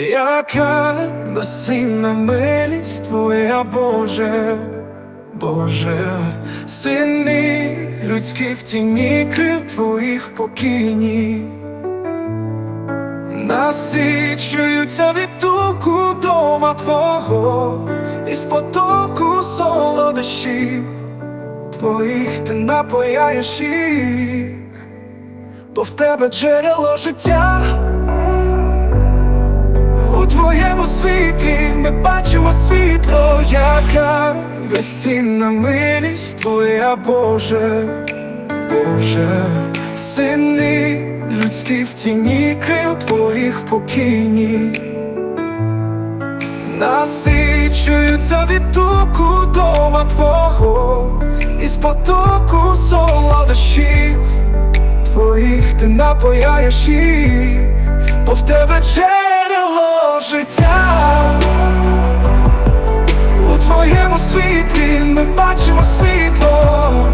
Яка безцінна милість твоя, Боже, Боже, сини людські в тіні крил твоїх покійні, насичуються від туку дома Твого, із потоку солодощів твоїх ти напояєш їх, бо в тебе джерело життя. Ми бачимо світло, яка безцінна милість твоя, Боже, Боже, сини людські в тіні крил твоїх покійні, насичуються від туку дома Твого, із потоку солодощів твоїх ти напояєш їх, бо в тебе джерело життя. Світлі ми бачимо світло.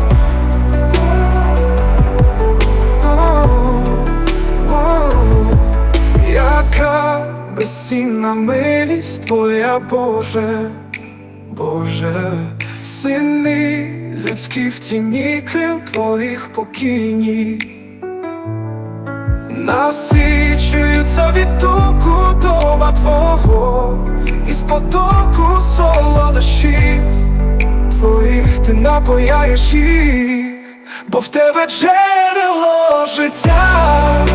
Яка безцінна милість твоя, Боже, Боже, сини людські в тіні крил твоїх покійні. Насичуються від туку дома напояєш їх, бо в тебе джерело життя.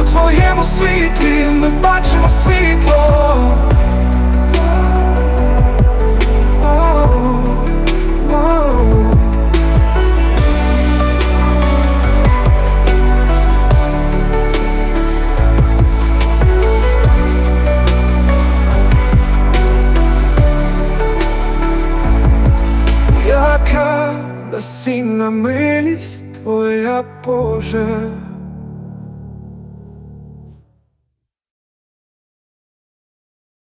У твоєму світлі ми бачимо світло. Безцінна милість твоя, Боже.